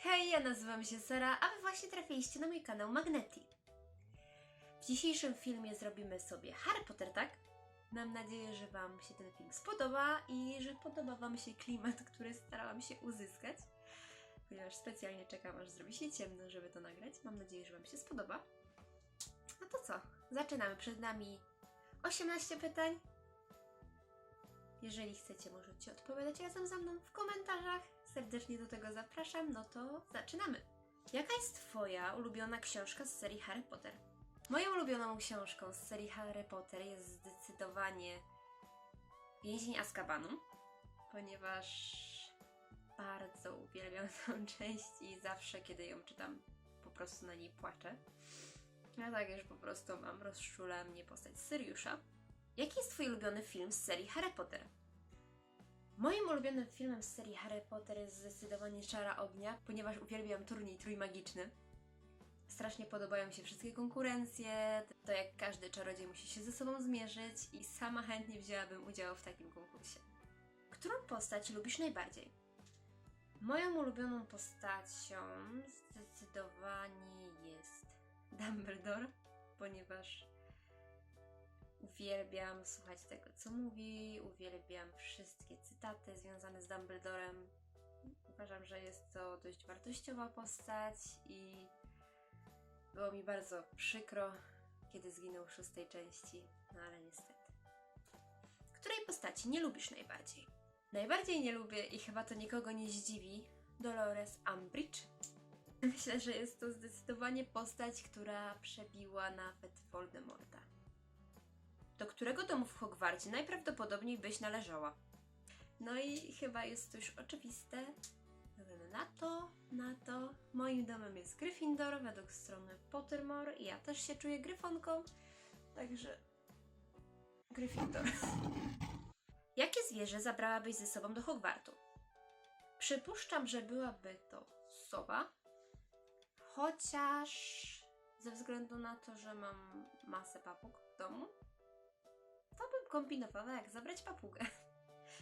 Hej, ja nazywam się Sara, a wy właśnie trafiliście na mój kanał Magneti. W dzisiejszym filmie zrobimy sobie Harry Potter, tak? Mam nadzieję, że Wam się ten film spodoba i że podoba Wam się klimat, który starałam się uzyskać, ponieważ specjalnie czekam, aż zrobi się ciemno, żeby to nagrać. Mam nadzieję, że Wam się spodoba. No to co? Zaczynamy. Przed nami 18 pytań. Jeżeli chcecie, możecie odpowiadać razem ze mną w komentarzach. Serdecznie do tego zapraszam. No to zaczynamy. Jaka jest Twoja ulubiona książka z serii Harry Potter? Moją ulubioną książką z serii Harry Potter jest zdecydowanie Więzień Azkabanu, ponieważ bardzo uwielbiam tę część i zawsze, kiedy ją czytam, po prostu na niej płaczę. Ja tak już po prostu mam, rozczula mnie postać Syriusza. Jaki jest Twój ulubiony film z serii Harry Potter? Moim ulubionym filmem z serii Harry Potter jest zdecydowanie Czara Ognia, ponieważ uwielbiam turniej trójmagiczny. Strasznie podobają mi się wszystkie konkurencje, to jak każdy czarodziej musi się ze sobą zmierzyć i sama chętnie wzięłabym udział w takim konkursie. Którą postać lubisz najbardziej? Moją ulubioną postacią zdecydowanie jest Dumbledore, ponieważ Uwielbiam słuchać tego, co mówi, uwielbiam wszystkie cytaty związane z Dumbledorem. Uważam, że jest to dość wartościowa postać i było mi bardzo przykro, kiedy zginął w szóstej części, no ale niestety. Której postaci nie lubisz najbardziej? Najbardziej nie lubię i chyba to nikogo nie zdziwi Dolores Umbridge. Myślę, że jest to zdecydowanie postać, która przebiła nawet Voldemorta do którego domu w Hogwarcie najprawdopodobniej byś należała. No i chyba jest to już oczywiste. Na to, na to. Moim domem jest Gryffindor według strony Pottermore i ja też się czuję gryfonką, także Gryffindor. Jakie zwierzę zabrałabyś ze sobą do Hogwartu? Przypuszczam, że byłaby to sowa, chociaż ze względu na to, że mam masę papug w domu, to bym kombinowała, jak zabrać papugę.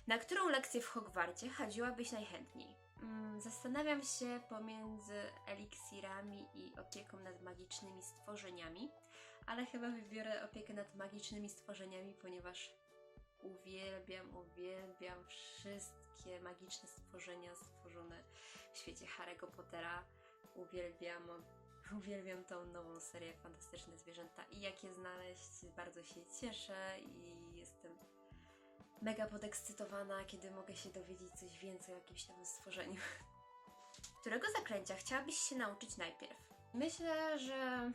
Na którą lekcję w Hogwarcie chodziłabyś najchętniej? Mm, zastanawiam się pomiędzy eliksirami i opieką nad magicznymi stworzeniami, ale chyba wybiorę opiekę nad magicznymi stworzeniami, ponieważ uwielbiam, uwielbiam wszystkie magiczne stworzenia stworzone w świecie Harry'ego Pottera. Uwielbiam Uwielbiam tą nową serię Fantastyczne Zwierzęta i jak je znaleźć, bardzo się cieszę i jestem mega podekscytowana, kiedy mogę się dowiedzieć coś więcej o jakimś nowym stworzeniu. Którego zaklęcia chciałabyś się nauczyć najpierw? Myślę, że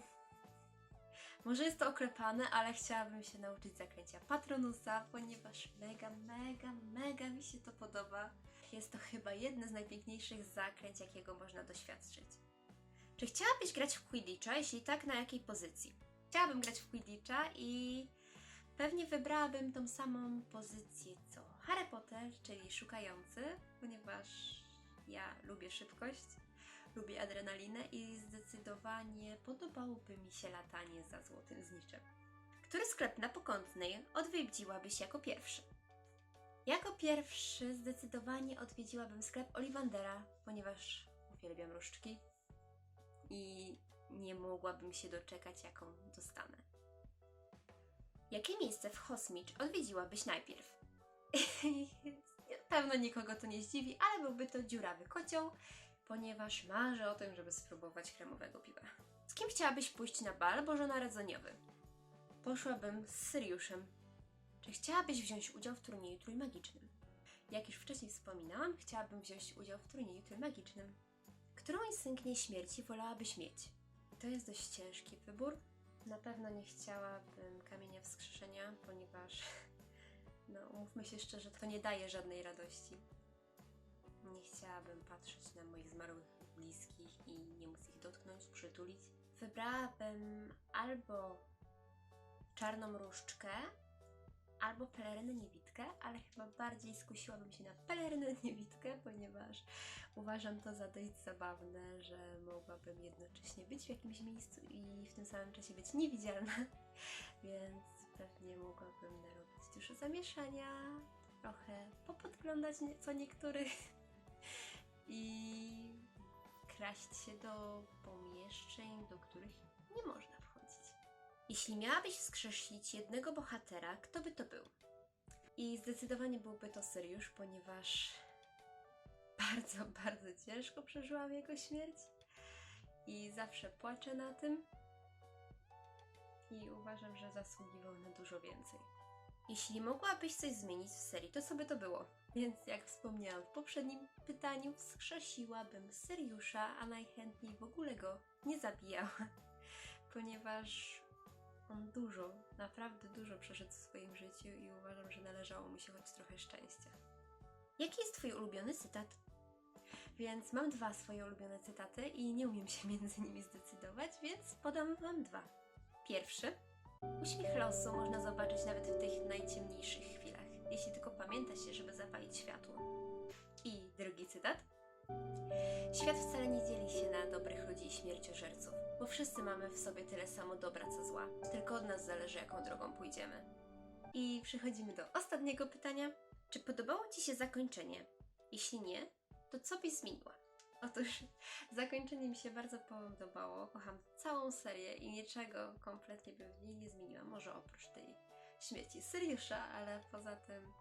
może jest to oklepane, ale chciałabym się nauczyć zaklęcia Patronusa, ponieważ mega, mega, mega mi się to podoba. Jest to chyba jedno z najpiękniejszych zaklęć, jakiego można doświadczyć. Czy chciałabyś grać w Quidditcha? Jeśli tak, na jakiej pozycji? Chciałabym grać w Quidditcha i pewnie wybrałabym tą samą pozycję co Harry Potter, czyli szukający, ponieważ ja lubię szybkość, lubię adrenalinę i zdecydowanie podobałoby mi się latanie za złotym zniczem. Który sklep na Pokątnej odwiedziłabyś jako pierwszy? Jako pierwszy zdecydowanie odwiedziłabym sklep Ollivandera, ponieważ uwielbiam różdżki i nie mogłabym się doczekać, jaką dostanę. Jakie miejsce w Hosmicz odwiedziłabyś najpierw? Pewno nikogo to nie zdziwi, ale byłby to dziurawy kocioł, ponieważ marzę o tym, żeby spróbować kremowego piwa. Z kim chciałabyś pójść na bal bożonarodzeniowy? Poszłabym z Syriuszem. Czy chciałabyś wziąć udział w turnieju trójmagicznym? Jak już wcześniej wspominałam, chciałabym wziąć udział w turnieju trójmagicznym. Którą instynktnie śmierci wolałabyś mieć? To jest dość ciężki wybór. Na pewno nie chciałabym kamienia wskrzeszenia, ponieważ, no umówmy się szczerze, to nie daje żadnej radości. Nie chciałabym patrzeć na moich zmarłych bliskich i nie móc ich dotknąć, przytulić. Wybrałabym albo czarną różdżkę, albo pelerynę ale chyba bardziej skusiłabym się na pelerynę niewidkę, ponieważ uważam to za dość zabawne, że mogłabym jednocześnie być w jakimś miejscu i w tym samym czasie być niewidzialna, więc pewnie mogłabym narobić dużo zamieszania, trochę popodglądać co niektórych i kraść się do pomieszczeń, do których nie można wchodzić. Jeśli miałabyś wskrzesić jednego bohatera, kto by to był? I zdecydowanie byłby to Syriusz, ponieważ bardzo, bardzo ciężko przeżyłam jego śmierć i zawsze płaczę na tym i uważam, że zasługiwał na dużo więcej. Jeśli mogłabyś coś zmienić w serii, to co by to było? Więc jak wspomniałam w poprzednim pytaniu, wskrzesiłabym Syriusza, a najchętniej w ogóle go nie zabijała, ponieważ on dużo, naprawdę dużo przeszedł w swoim życiu i uważam, że należało mu się choć trochę szczęścia. Jaki jest Twój ulubiony cytat? Więc mam dwa swoje ulubione cytaty i nie umiem się między nimi zdecydować, więc podam Wam dwa. Pierwszy. Uśmiech losu można zobaczyć nawet w tych najciemniejszych chwilach, jeśli tylko pamięta się, żeby zapalić światło. I drugi cytat. Świat wcale nie dzieli się na dobrych ludzi i śmierciożerców, bo wszyscy mamy w sobie tyle samo dobra co zła, tylko od nas zależy, jaką drogą pójdziemy. I przechodzimy do ostatniego pytania. Czy podobało Ci się zakończenie? Jeśli nie, to co byś zmieniła? Otóż zakończenie mi się bardzo podobało. Kocham całą serię i niczego kompletnie bym w niej nie zmieniła. Może oprócz tej śmierci Syriusza, ale poza tym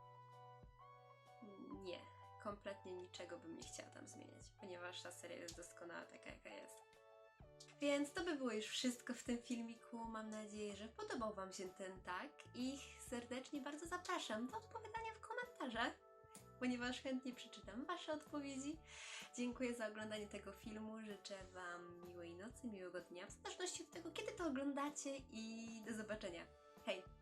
nie. Kompletnie niczego bym nie chciała tam zmieniać, ponieważ ta seria jest doskonała taka, jaka jest. Więc to by było już wszystko w tym filmiku. Mam nadzieję, że podobał Wam się ten tak i serdecznie bardzo zapraszam do odpowiadania w komentarzach, ponieważ chętnie przeczytam Wasze odpowiedzi. Dziękuję za oglądanie tego filmu. Życzę Wam miłej nocy, miłego dnia, w zależności od tego, kiedy to oglądacie i do zobaczenia. Hej!